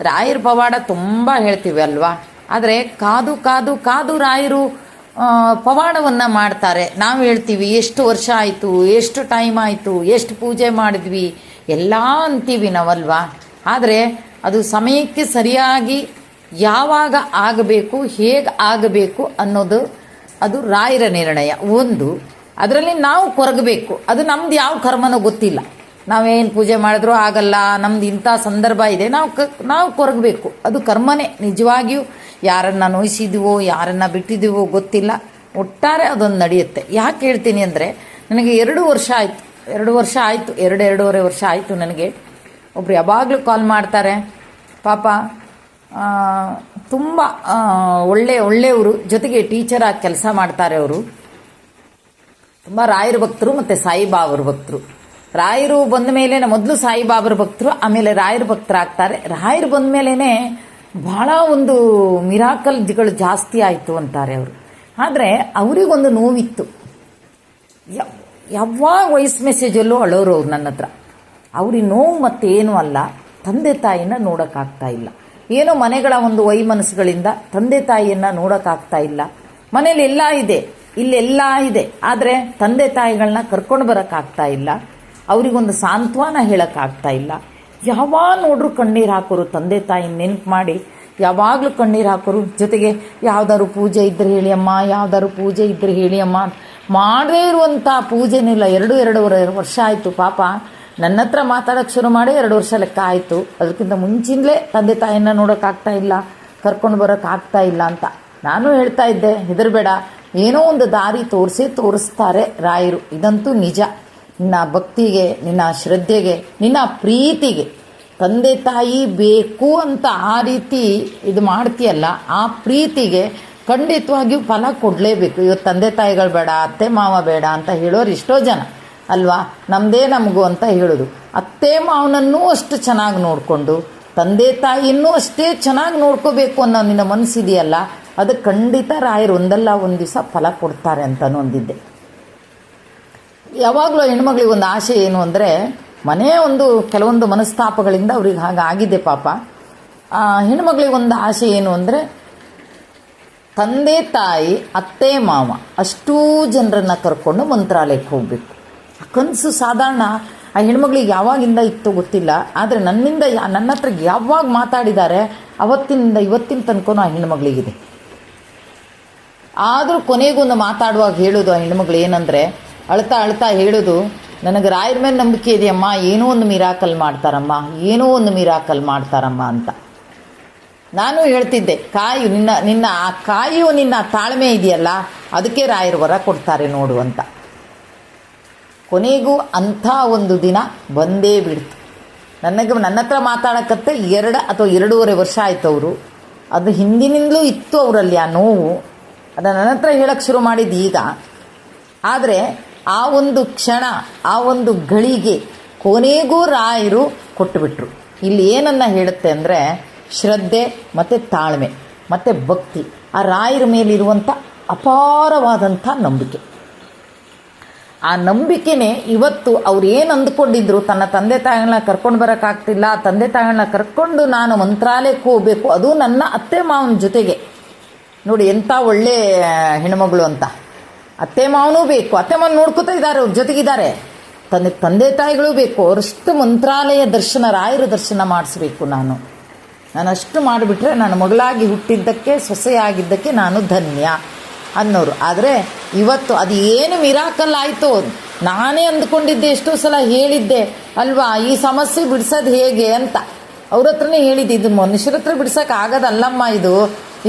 ರಾಯರ ಪವಾಡ ತುಂಬ ಹೇಳ್ತೀವಿ ಅಲ್ವಾ? ಆದರೆ ಕಾದು ಕಾದು ಕಾದು ರಾಯರು ಪವಾಡವನ್ನ ಮಾಡ್ತಾರೆ. ನಾವು ಹೇಳ್ತೀವಿ, ಎಷ್ಟು ವರ್ಷ ಆಯಿತು, ಎಷ್ಟು ಟೈಮ್ ಆಯಿತು, ಎಷ್ಟು ಪೂಜೆ ಮಾಡಿದ್ವಿ, ಎಲ್ಲ ಅಂತೀವಿ ನಾವಲ್ವಾ? ಆದರೆ ಅದು ಸಮಯಕ್ಕೆ ಸರಿಯಾಗಿ ಯಾವಾಗ ಆಗಬೇಕು, ಹೇಗೆ ಆಗಬೇಕು ಅನ್ನೋದು ಅದು ರಾಯರ ನಿರ್ಣಯ. ಒಂದು, ಅದರಲ್ಲಿ ನಾವು ಕೊರಗಬೇಕು. ಅದು ನಮ್ದು ಯಾವ ಕರ್ಮನೋ ಗೊತ್ತಿಲ್ಲ. ನಾವೇನು ಪೂಜೆ ಮಾಡಿದ್ರೂ ಆಗಲ್ಲ, ನಮ್ದು ಇಂಥ ಸಂದರ್ಭ ಇದೆ, ನಾವು ಕ, ನಾವು ಕೊರಗಬೇಕು. ಅದು ಕರ್ಮನೇ, ನಿಜವಾಗಿಯೂ ಯಾರನ್ನ ನೋಯಿಸಿದೀವೋ, ಯಾರನ್ನ ಬಿಟ್ಟಿದ್ದೀವೋ ಗೊತ್ತಿಲ್ಲ. ಒಟ್ಟಾರೆ ಅದೊಂದು ನಡೆಯುತ್ತೆ. ಯಾಕೆ ಹೇಳ್ತೀನಿ ಅಂದರೆ, ನನಗೆ ಎರಡು ವರ್ಷ ಆಯಿತು, ಎರಡು ವರ್ಷ ಆಯಿತು ಎರಡು ಎರಡೂವರೆ ವರ್ಷ ಆಯಿತು ನನಗೆ. ಒಬ್ರು ಯಾವಾಗಲೂ ಕಾಲ್ ಮಾಡ್ತಾರೆ. ಪಾಪ ತುಂಬ ಒಳ್ಳೆ, ಒಳ್ಳೆಯವರು, ಜೊತೆಗೆ ಟೀಚರಾಗಿ ಕೆಲಸ ಮಾಡ್ತಾರೆ ಅವರು. ತುಂಬ ರಾಯರ ಭಕ್ತರು ಮತ್ತು ಸಾಯಿಬಾಬರ ಭಕ್ತರು. ರಾಯರು ಬಂದ ಮೇಲೆ ಮೊದಲು ಸಾಯಿಬಾಬರ ಭಕ್ತರು, ಆಮೇಲೆ ರಾಯರ ಭಕ್ತರಾಗ್ತಾರೆ. ರಾಯರು ಬಂದ ಮೇಲೇ ಬಹಳ ಒಂದು ಮಿರಾಕಲ್ಗಳು ಜಾಸ್ತಿ ಆಯಿತು ಅಂತಾರೆ ಅವರು. ಆದರೆ ಅವರಿಗೊಂದು ನೋವಿತ್ತು. ಯಾವಾಗ ವಾಯ್ಸ್ ಮೆಸೇಜಲ್ಲೂ ಅಳೋರು ಅವ್ರು ನನ್ನ ಹತ್ರ. ಅವ್ರಿಗೆ ನೋವು ಮತ್ತೇನು ಅಲ್ಲ. ತಂದೆ ತಾಯಿನ ನೋಡೋಕ್ಕಾಗ್ತಾ ಇಲ್ಲ. ಏನೋ ಮನೆಗಳ ಒಂದು ವೈಮನಸ್ಸುಗಳಿಂದ ತಂದೆ ತಾಯಿಯನ್ನ ನೋಡೋಕ್ಕಾಗ್ತಾ ಇಲ್ಲ. ಮನೇಲಿ ಎಲ್ಲ ಇದೆ. ಇಲ್ಲೆಲ್ಲ ಇದೆ. ಆದರೆ ತಂದೆ ತಾಯಿಗಳನ್ನ ಕರ್ಕೊಂಡು ಬರೋಕ್ಕಾಗ್ತಾ ಇಲ್ಲ. ಅವರಿಗೊಂದು ಸಾಂತ್ವನ ಹೇಳೋಕ್ಕಾಗ್ತಾ ಇಲ್ಲ. ಯಾವಾಗ ನೋಡ್ರು ಕಣ್ಣೀರು ಹಾಕೋರು, ತಂದೆ ತಾಯಿ ನೆನ್ಪು ಮಾಡಿ ಯಾವಾಗಲೂ ಕಣ್ಣೀರು ಹಾಕೋರು, ಜೊತೆಗೆ ಯಾವ್ದಾದ್ರು ಪೂಜೆ ಇದ್ದರೆ ಹೇಳಿ ಅಮ್ಮ, ಯಾವ್ದಾದ್ರು ಪೂಜೆ ಇದ್ದರೆ ಹೇಳಿ ಅಮ್ಮ. ಮಾಡದೇ ಇರುವಂಥ ಪೂಜೆನಿಲ್ಲ ಎರಡು, ಎರಡೂವರೆ ವರ್ಷ ಆಯಿತು ಪಾಪ. ನನ್ನ ಹತ್ರ ಮಾತಾಡೋಕ್ಕೆ ಶುರು ಮಾಡಿ ಎರಡು ವರ್ಷ ಲೆಕ್ಕ ಆಯಿತು. ಅದಕ್ಕಿಂತ ಮುಂಚಿನಲೇ ತಂದೆ ತಾಯಿನ ನೋಡೋಕ್ಕಾಗ್ತಾ ಇಲ್ಲ, ಕರ್ಕೊಂಡು ಬರೋಕ್ಕಾಗ್ತಾ ಇಲ್ಲ ಅಂತ. ನಾನು ಹೇಳ್ತಾ ಇದ್ದೆ, ಹೆದರಬೇಡ. ಏನೋ ಒಂದು ದಾರಿ ತೋರಿಸಿ ತೋರಿಸ್ತಾರೆ ರಾಯರು. ಇದಂತೂ ನಿಜ. ನಿನ್ನ ಭಕ್ತಿಗೆ, ನಿನ್ನ ಶ್ರದ್ಧೆಗೆ, ನಿನ್ನ ಪ್ರೀತಿಗೆ, ತಂದೆ ತಾಯಿ ಬೇಕು ಅಂತ ಆ ರೀತಿ ಇದು ಮಾಡ್ತೀಯಲ್ಲ, ಆ ಪ್ರೀತಿಗೆ ಖಂಡಿತವಾಗಿಯೂ ಫಲ ಕೊಡಲೇಬೇಕು. ಇವತ್ತು ತಂದೆ ತಾಯಿಗಳು ಬೇಡ, ಅತ್ತೆ ಮಾವ ಬೇಡ ಅಂತ ಹೇಳೋರು ಎಷ್ಟೋ ಜನ, ಅಲ್ವಾ? ನಮ್ಮದೇ ನಮಗೂ ಅಂತ ಹೇಳೋದು. ಅತ್ತೆ ಮಾವನನ್ನೂ ಅಷ್ಟು ಚೆನ್ನಾಗಿ ನೋಡಿಕೊಂಡು, ತಂದೆ ತಾಯಿಯನ್ನೂ ಅಷ್ಟೇ ಚೆನ್ನಾಗಿ ನೋಡ್ಕೋಬೇಕು ಅನ್ನೋ ನಿನ್ನ ಮನಸ್ಸಿದೆಯಲ್ಲ ಅದು ಖಂಡಿತ ರಾಯರು ಒಂದಲ್ಲ, ಒಂದು ದಿವಸ ಫಲ ಕೊಡ್ತಾರೆ ಅಂತಲೂ ಒಂದಿದ್ದೆ ಯಾವಾಗಲೂ ಹೆಣ್ಮಗಳಿಗೆ ಒಂದು ಆಸೆ ಏನು ಅಂದರೆ, ಮನೆ ಒಂದು ಕೆಲವೊಂದು ಮನಸ್ತಾಪಗಳಿಂದ ಅವ್ರಿಗೆ ಹಾಗಾಗಿದೆ ಪಾಪ. ಹೆಣ್ಮಗಳಿಗೆ ಒಂದು ಆಸೆ ಏನು ಅಂದರೆ, ತಂದೆ, ತಾಯಿ, ಅತ್ತೆ, ಮಾವ ಅಷ್ಟೂ ಜನರನ್ನ ಕರ್ಕೊಂಡು ಮಂತ್ರಾಲಯಕ್ಕೆ ಹೋಗಬೇಕು. ಕನಸು ಸಾಧಾರಣ. ಆ ಹೆಣ್ಮಗಳಿಗೆ ಯಾವಾಗಿಂದ ಇತ್ತು ಗೊತ್ತಿಲ್ಲ. ಆದರೆ ನನ್ನಿಂದ ನನ್ನ ಹತ್ರ ಯಾವಾಗ ಮಾತಾಡಿದ್ದಾರೆ ಅವತ್ತಿನಿಂದ ಇವತ್ತಿನ ತನಕನೂ ಆ ಹೆಣ್ಮಗಳಿಗಿದೆ. ಆದರೂ ಕೊನೆಗೊಂದು ಮಾತಾಡುವಾಗ ಹೇಳೋದು ಆ ಹೆಣ್ಮಗಳು ಏನಂದರೆ ಅಳ್ತಾ ಅಳ್ತಾ ಹೇಳೋದು, ನನಗೆ ರಾಯರ ಮೇಲೆ ನಂಬಿಕೆ ಇದೆಯಮ್ಮ, ಏನೋ ಒಂದು ಮಿರಾಕಲ್ ಮಾಡ್ತಾರಮ್ಮ, ಏನೋ ಒಂದು ಮಿರಾಕಲ್ ಮಾಡ್ತಾರಮ್ಮ ಅಂತ. ನಾನು ಹೇಳ್ತಿದ್ದೆ, ಕಾಯು, ನಿನ್ನ ನಿನ್ನ ಆ ಕಾಯು, ನಿನ್ನ ತಾಳ್ಮೆ ಇದೆಯಲ್ಲ, ಅದಕ್ಕೆ ರಾಯರ ವರ ಕೊಡ್ತಾರೆ ನೋಡು ಅಂತ. ಕೊನೆಗೂ ಅಂಥ ಒಂದು ದಿನ ಬಂದೇ ಬಿಡ್ತು. ನನಗೆ, ನನ್ನ ಹತ್ರ ಮಾತಾಡಕತ್ತೆ ಎರಡು ಅಥವಾ ಎರಡೂವರೆ ವರ್ಷ ಆಯ್ತು ಅವರು. ಅದು ಹಿಂದಿನಿಂದಲೂ ಇತ್ತು ಅವರಲ್ಲಿ ಆ ನೋವು. ಅದು ನನ್ನ ಹತ್ರ ಹೇಳಕ್ಕೆ ಶುರು ಮಾಡಿದ್ದು ಈಗ. ಆದರೆ ಆ ಒಂದು ಕ್ಷಣ, ಆ ಒಂದು ಗಳಿಗೆ ಕೊನೆಗೂ ರಾಯರು ಕೊಟ್ಟುಬಿಟ್ರು. ಇಲ್ಲಿ ಏನನ್ನ ಹೇಳುತ್ತೆ ಅಂದರೆ ಶ್ರದ್ಧೆ ಮತ್ತು ತಾಳ್ಮೆ ಮತ್ತು ಭಕ್ತಿ, ಆ ರಾಯರ ಮೇಲಿರುವಂಥ ಅಪಾರವಾದಂಥ ನಂಬಿಕೆ. ಆ ನಂಬಿಕೆನೇ ಇವತ್ತು ಅವ್ರು ಏನು ಅಂದ್ಕೊಂಡಿದ್ರು, ತನ್ನ ತಂದೆ ತಾಯಿಗಳನ್ನ ಕರ್ಕೊಂಡು ಬರೋಕ್ಕಾಗ್ತಿಲ್ಲ ತಂದೆ ತಾಯಿಗಳನ್ನ ಕರ್ಕೊಂಡು ನಾನು ಮಂತ್ರಾಲಯಕ್ಕೆ ಹೋಗಬೇಕು, ಅದು ನನ್ನ ಅತ್ತೆ ಮಾವನ ಜೊತೆಗೆ. ನೋಡಿ ಎಂಥ ಒಳ್ಳೆ ಹೆಣ್ಮಗಳು ಅಂತ. ಅತ್ತೆ ಮಾವನೂ ಬೇಕು, ಅತ್ತೆ ಮಾವನ ನೋಡ್ಕೋತಾ ಇದ್ದಾರೆ, ಅವ್ರ ಜೊತೆಗಿದ್ದಾರೆ. ತಂದೆ ತಂದೆ ತಾಯಿಗಳು ಬೇಕು ಅವರಷ್ಟು ಮಂತ್ರಾಲಯ ದರ್ಶನ, ರಾಯರ ದರ್ಶನ ಮಾಡಿಸ್ಬೇಕು ನಾನು. ನಾನು ಅಷ್ಟು ಮಾಡಿಬಿಟ್ರೆ ನಾನು ಮಗಳಾಗಿ ಹುಟ್ಟಿದ್ದಕ್ಕೆ, ಸೊಸೆಯಾಗಿದ್ದಕ್ಕೆ ನಾನು ಧನ್ಯ ಅನ್ನೋರು. ಆದರೆ ಇವತ್ತು ಅದು ಏನು ಮಿರಾಕಲ್ ಆಯಿತು? ನಾನೇ ಅಂದ್ಕೊಂಡಿದ್ದೆ ಎಷ್ಟೋ ಸಲ ಹೇಳಿದ್ದೆ, ಅಲ್ವಾ, ಈ ಸಮಸ್ಯೆ ಬಿಡಿಸೋದು ಹೇಗೆ ಅಂತ. ಅವ್ರ ಹತ್ರನೇ ಹೇಳಿದ್ದೆ, ಇದು ಮನುಷ್ಯರ ಹತ್ರ ಬಿಡ್ಸೋಕ್ಕಾಗದಲ್ಲಮ್ಮ ಇದು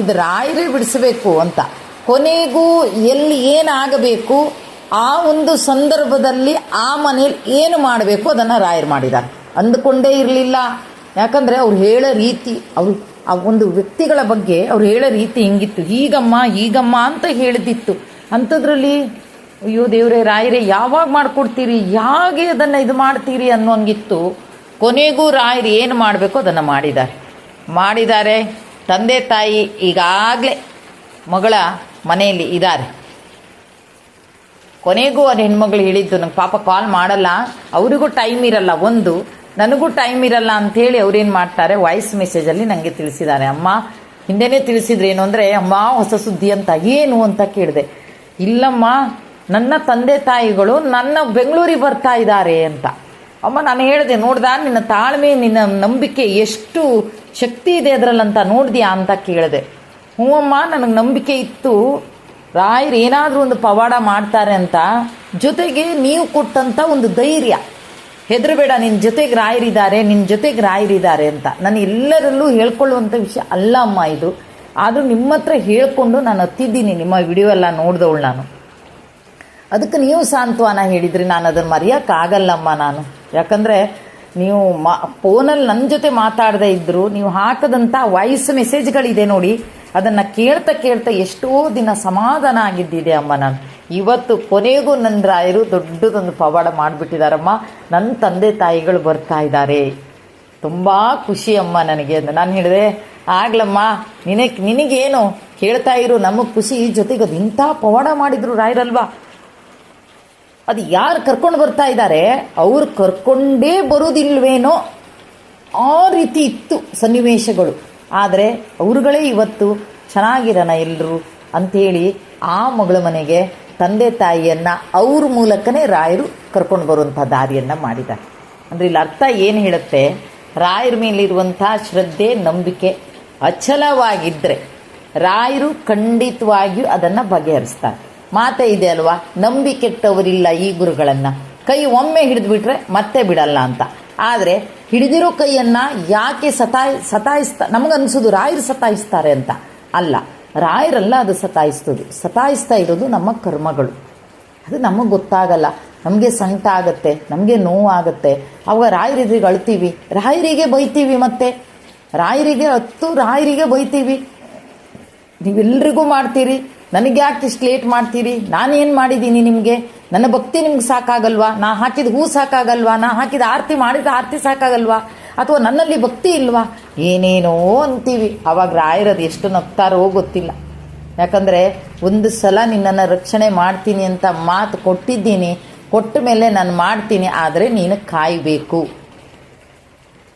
ಇದು ರಾಯರೇ ಬಿಡಿಸಬೇಕು ಅಂತ. ಕೊನೆಗೂ ಎಲ್ಲಿ ಏನಾಗಬೇಕು, ಆ ಒಂದು ಸಂದರ್ಭದಲ್ಲಿ ಆ ಮನೆಯಲ್ಲಿ ಏನು ಮಾಡಬೇಕು ಅದನ್ನು ರಾಯರು ಮಾಡಿದ್ದಾರೆ. ಅಂದುಕೊಂಡೇ ಇರಲಿಲ್ಲ. ಯಾಕಂದರೆ ಅವ್ರು ಹೇಳೋ ರೀತಿ, ಅವರು ಆ ಒಂದು ವ್ಯಕ್ತಿಗಳ ಬಗ್ಗೆ ಅವ್ರು ಹೇಳೋ ರೀತಿ ಹಿಂಗಿತ್ತು. ಹೀಗಮ್ಮ ಹೀಗಮ್ಮ ಅಂತ ಹೇಳಿದಿತ್ತು ಅಂಥದ್ರಲ್ಲಿ, ಅಯ್ಯೋ ದೇವರೇ, ರಾಯರೇ, ಯಾವಾಗ ಮಾಡಿಕೊಡ್ತೀರಿ? ಹೇಗೆ ಅದನ್ನು ಇದು ಮಾಡ್ತೀರಿ ಅನ್ನೋಂಗಿತ್ತು ಕೊನೆಗೂ ರಾಯರು ಏನು ಮಾಡಬೇಕು ಅದನ್ನು ಮಾಡಿದ್ದಾರೆ. ಮಾಡಿದ್ದಾರೆ ತಂದೆ ತಾಯಿ ಈಗಾಗಲೇ ಮಗಳ ಮನೆಯಲ್ಲಿ ಇದ್ದಾರೆ. ಕೊನೆಗೂ ಅದು ಹೆಣ್ಮಗಳು ಹೇಳಿದ್ದು, ನಂಗೆ ಪಾಪ ಕಾಲ್ ಮಾಡಲ್ಲ. ಅವರಿಗೂ ಟೈಮ್ ಇರಲ್ಲ. ಒಂದು, ನನಗೂ ಟೈಮ್ ಇರಲ್ಲ ಅಂಥೇಳಿ ಅವ್ರೇನು ಮಾಡ್ತಾರೆ? ವಾಯ್ಸ್ ಮೆಸೇಜಲ್ಲಿ ನನಗೆ ತಿಳಿಸಿದ್ದಾರೆ. ಅಮ್ಮ, ಹಿಂದೆನೇ ತಿಳಿಸಿದ್ರು ಏನು ಅಂದರೆ, ಅಮ್ಮ, ಹೊಸ ಸುದ್ದಿ ಅಂತ, ಏನು ಅಂತ ಕೇಳಿದೆ. ಇಲ್ಲಮ್ಮ, ನನ್ನ ತಂದೆ ತಾಯಿಗಳು ನನ್ನ ಬೆಂಗಳೂರಿಗೆ ಬರ್ತಾ ಇದ್ದಾರೆ ಅಂತ. ಅಮ್ಮ, ನಾನು ಹೇಳಿದೆ, ನೋಡ್ದ, ನಿನ್ನ ತಾಳ್ಮೆ, ನಿನ್ನ ನಂಬಿಕೆ ಎಷ್ಟು ಶಕ್ತಿ ಇದೆ ಅದರಲ್ಲಂತ ನೋಡಿದ್ಯಾ? ಅಂತ ಕೇಳಿದೆ. ಹ್ಞೂ ಅಮ್ಮ, ನನಗೆ ನಂಬಿಕೆ ಇತ್ತು. ರಾಯರು ಏನಾದರೂ ಒಂದು ಪವಾಡ ಮಾಡ್ತಾರೆ ಅಂತ, ಜೊತೆಗೆ ನೀವು ಕೊಟ್ಟಂಥ ಒಂದು ಧೈರ್ಯ. ಹೆದರಬೇಡ ನಿನ್ನ ಜೊತೆಗೆ ರಾಯರಿದ್ದಾರೆ ನಿನ್ನ ಜೊತೆಗೆ ರಾಯರಿದ್ದಾರೆ ಅಂತ. ನಾನು ಎಲ್ಲರಲ್ಲೂ ಹೇಳ್ಕೊಳ್ಳುವಂಥ ವಿಷಯ ಅಲ್ಲ ಅಮ್ಮ ಇದು. ಆದರೂ ನಿಮ್ಮ ಹತ್ರ ಹೇಳ್ಕೊಂಡು ನಾನು ಹತ್ತಿದ್ದೀನಿ, ನಿಮ್ಮ ವಿಡಿಯೋ ಎಲ್ಲ ನೋಡಿದವಳು ನಾನು. ಅದಕ್ಕೆ ನೀವು ಸಾಂತ್ವನ ಹೇಳಿದ್ರಿ, ನಾನು ಅದನ್ನು ಮರೆಯೋಕ್ಕಾಗಲ್ಲಮ್ಮ ನಾನು. ಯಾಕಂದರೆ ನೀವು ಮಾ ಫೋನಲ್ಲಿ ನನ್ನ ಜೊತೆ ಮಾತಾಡದೇ ಇದ್ದರು ನೀವು ಹಾಕದಂಥ ವಾಯ್ಸ್ ಮೆಸೇಜ್ಗಳಿದೆ ನೋಡಿ ಅದನ್ನು ಕೇಳ್ತಾ ಕೇಳ್ತಾ ಎಷ್ಟೋ ದಿನ ಸಮಾಧಾನ ಆಗಿದ್ದಿದೆ ಅಮ್ಮ ನಾನು. ಇವತ್ತು ಕೊನೆಗೂ ನನ್ನ ರಾಯರು ದೊಡ್ಡದೊಂದು ಪವಾಡ ಮಾಡಿಬಿಟ್ಟಿದಾರಮ್ಮ. ನನ್ನ ತಂದೆ ತಾಯಿಗಳು ಬರ್ತಾ ಇದ್ದಾರೆ. ತುಂಬ ಖುಷಿ ಅಮ್ಮ ನನಗೆ. ಅಂತ ನಾನು ಹೇಳಿದೆ, ಆಗ್ಲಮ್ಮ, ನಿನಗೆ, ನಿನಗೇನು ಕೇಳ್ತಾ ಇರು, ನಮಗೆ ಖುಷಿ ಜೊತೆಗೆ ಅದು ಇಂಥ ಪವಾಡ ಮಾಡಿದ್ರು ರಾಯರಲ್ವಾ? ಅದು ಯಾರು ಕರ್ಕೊಂಡು ಬರ್ತಾ ಇದ್ದಾರೆ ಅವ್ರು ಕರ್ಕೊಂಡೇ ಬರೋದಿಲ್ವೇನೋ ಆ ರೀತಿ ಇತ್ತು ಸನ್ನಿವೇಶಗಳು. ಆದರೆ ಅವರುಗಳೇ ಇವತ್ತು ಚೆನ್ನಾಗಿರೋಣ ಎಲ್ಲರೂ ಅಂಥೇಳಿ ಆ ಮಗಳ ಮನೆಗೆ ತಂದೆ ತಾಯಿಯನ್ನು ಅವ್ರ ಮೂಲಕನೇ ರಾಯರು ಕರ್ಕೊಂಡು ಬರುವಂಥ ದಾರಿಯನ್ನು ಮಾಡಿದ್ದಾರೆ. ಅಂದರೆ ಇಲ್ಲಿ ಅರ್ಥ ಏನು ಹೇಳುತ್ತೆ? ರಾಯರ ಮೇಲಿರುವಂಥ ಶ್ರದ್ಧೆ, ನಂಬಿಕೆ ಅಚಲವಾಗಿದ್ದರೆ ರಾಯರು ಖಂಡಿತವಾಗಿಯೂ ಅದನ್ನು ಬಗೆಹರಿಸ್ತಾರೆ. ಮಾತೇ ಇದೆ ಅಲ್ವಾ? ನಂಬಿಕೆಟ್ಟವರಿಲ್ಲ ಈ ಗುರುಗಳನ್ನು. ಕೈ ಒಮ್ಮೆ ಹಿಡಿದ್ಬಿಟ್ರೆ ಮತ್ತೆ ಬಿಡಲ್ಲ ಅಂತ. ಆದರೆ ಹಿಡಿದಿರೋ ಕೈಯನ್ನು ಯಾಕೆ ಸತಾಯ್ ಸತಾಯಿಸ್ತಾ ನಮಗನ್ಸೋದು ರಾಯರು ಸತಾಯಿಸ್ತಾರೆ ಅಂತ. ಅಲ್ಲ, ರಾಯರಲ್ಲ ಅದು ಸತಾಯಿಸ್ತದೆ. ಸತಾಯಿಸ್ತಾ ಇರೋದು ನಮ್ಮ ಕರ್ಮಗಳು. ಅದು ನಮಗೆ ಗೊತ್ತಾಗಲ್ಲ. ನಮಗೆ ಸಂಕಟ ಆಗುತ್ತೆ, ನಮಗೆ ನೋವಾಗುತ್ತೆ ಅವಾಗ ರಾಯರಿಗೆ ಅಳ್ತೀವಿ. ರಾಯರಿಗೆ ಬೈತೀವಿ ಮತ್ತೆ. ರಾಯರಿಗೆ ಹತ್ತು ರಾಯರಿಗೆ ಬೈತೀವಿ. ನೀವೆಲ್ರಿಗೂ ಮಾಡ್ತೀರಿ. ನನಗೆ ಯಾಕೆ ಇಷ್ಟು ಲೇಟ್ ಮಾಡ್ತೀರಿ? ನಾನೇನು ಮಾಡಿದ್ದೀನಿ ನಿಮಗೆ? ನನ್ನ ಭಕ್ತಿ ನಿಮ್ಗೆ ಸಾಕಾಗಲ್ವಾ? ನಾ ಹಾಕಿದ ಹೂ ಸಾಕಾಗಲ್ವಾ? ನಾ ಹಾಕಿದ ಆರತಿ ಮಾಡಿದ ಆರತಿ ಸಾಕಾಗಲ್ವಾ? ಅಥವಾ ನನ್ನಲ್ಲಿ ಭಕ್ತಿ ಇಲ್ವಾ? ಏನೇನೋ ಅಂತೀವಿ. ಅವಾಗ ರಾಯರದು ಎಷ್ಟು ನಗ್ತಾರೋ ಗೊತ್ತಿಲ್ಲ. ಯಾಕಂದರೆ ಒಂದು ಸಲ ನಿನ್ನನ್ನು ರಕ್ಷಣೆ ಮಾಡ್ತೀನಿ ಅಂತ ಮಾತು ಕೊಟ್ಟಿದ್ದೀನಿ. ಕೊಟ್ಟ ಮೇಲೆ ನಾನು ಮಾಡ್ತೀನಿ. ಆದರೆ ನೀನು ಕಾಯಬೇಕು.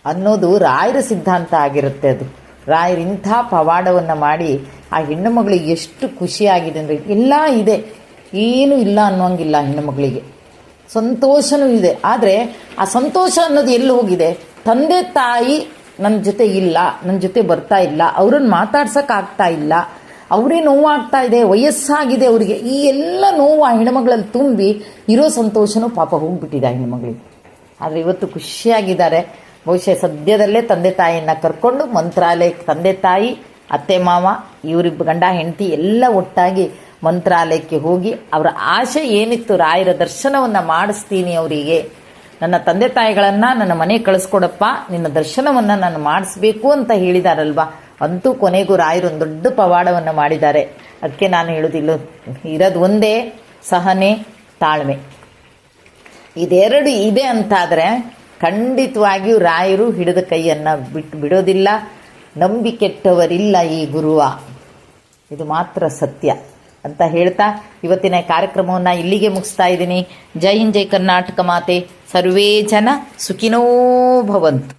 ಅನ್ನೋದು ರಾಯರ ಸಿದ್ಧಾಂತ ಆಗಿರುತ್ತೆ ಅದು. ರಾಯರಿಂಥ ಪವಾಡವನ್ನು ಮಾಡಿ ಆ ಹೆಣ್ಣು ಮಗಳಿಗೆ ಎಷ್ಟು ಖುಷಿಯಾಗಿದೆ ಅಂದರೆ ಎಲ್ಲ ಇದೆ. ಏನೂ ಇಲ್ಲ ಅನ್ನೋಂಗಿಲ್ಲ ಹೆಣ್ಣು ಮಗಳಿಗೆ. ಸಂತೋಷನೂ ಇದೆ. ಆದರೆ ಆ ಸಂತೋಷ ಅನ್ನೋದು ಎಲ್ಲಿ ಹೋಗಿದೆ? ತಂದೆ ತಾಯಿ ನನ್ನ ಜೊತೆ ಇಲ್ಲ ನನ್ನ ಜೊತೆ ಬರ್ತಾ ಇಲ್ಲ, ಅವ್ರನ್ನ ಮಾತಾಡ್ಸೋಕ್ಕಾಗ್ತಾ ಇಲ್ಲ, ಅವರೇ ನೋವಾಗ್ತಾ ಇದೆ, ವಯಸ್ಸಾಗಿದೆ ಅವರಿಗೆ. ಈ ಎಲ್ಲ ನೋವು ಆ ಹೆಣ್ಮಗಳಲ್ಲಿ ತುಂಬಿ ಇರೋ ಸಂತೋಷನೂ ಪಾಪ ಹೋಗ್ಬಿಟ್ಟಿದೆ ಆ ಹೆಣ್ಮಗಳಿಗೆ ಆದರೆ ಇವತ್ತು ಖುಷಿಯಾಗಿದ್ದಾರೆ. ಬಹುಶಃ ಸದ್ಯದಲ್ಲೇ ತಂದೆ ತಾಯಿಯನ್ನು ಕರ್ಕೊಂಡು ಮಂತ್ರಾಲಯಕ್ಕೆ ತಂದೆ ತಾಯಿ, ಅತ್ತೆ ಮಾವ, ಇವರಿಬ್ಬ ಗಂಡ ಹೆಂಡತಿ ಎಲ್ಲ ಒಟ್ಟಾಗಿ ಮಂತ್ರಾಲಯಕ್ಕೆ ಹೋಗಿ ಅವರ ಆಸೆ ಏನಿತ್ತು ರಾಯರ ದರ್ಶನವನ್ನು ಮಾಡಿಸ್ತೀನಿ ಅವರಿಗೆ. ನನ್ನ ತಂದೆ ತಾಯಿಗಳನ್ನು ನನ್ನ ಮನೆಗೆ ಕಳಿಸ್ಕೊಡಪ್ಪ, ನಿನ್ನ ದರ್ಶನವನ್ನು ನಾನು ಮಾಡಿಸ್ಬೇಕು ಅಂತ ಹೇಳಿದಾರಲ್ವಾ? ಅಂತೂ ಕೊನೆಗೂ ರಾಯರು ಒಂದು ದೊಡ್ಡ ಪವಾಡವನ್ನು ಮಾಡಿದ್ದಾರೆ. ಅದಕ್ಕೆ ನಾನು ಹೇಳೋದಿಲ್ಲ, ಇರೋದು ಒಂದೇ, ಸಹನೆ, ತಾಳ್ಮೆ. ಇದೆರಡು ಇದೆ ಅಂತಾದರೆ ಖಂಡಿತವಾಗಿಯೂ ರಾಯರು ಹಿಡಿದ ಕೈಯನ್ನು ಬಿಟ್ಟು ಬಿಡೋದಿಲ್ಲ, ನಂಬಿಕೆಟ್ಟವರಿಲ್ಲ ಈ ಗುರುವ. ಇದು ಮಾತ್ರ ಸತ್ಯ. ಅಂತ ಹೇಳ್ತಾ ಇವತ್ತಿನ ಕಾರ್ಯಕ್ರಮವನ್ನು ಇಲ್ಲಿಗೆ ಮುಗಿಸ್ತಾ ಇದ್ದೀನಿ. ಜೈ ಹಿಂದ್, ಜೈ ಕರ್ನಾಟಕ ಮಾತೆ. ಸರ್ವೇ ಜನ ಸುಖಿನೋ ಭವಂತು.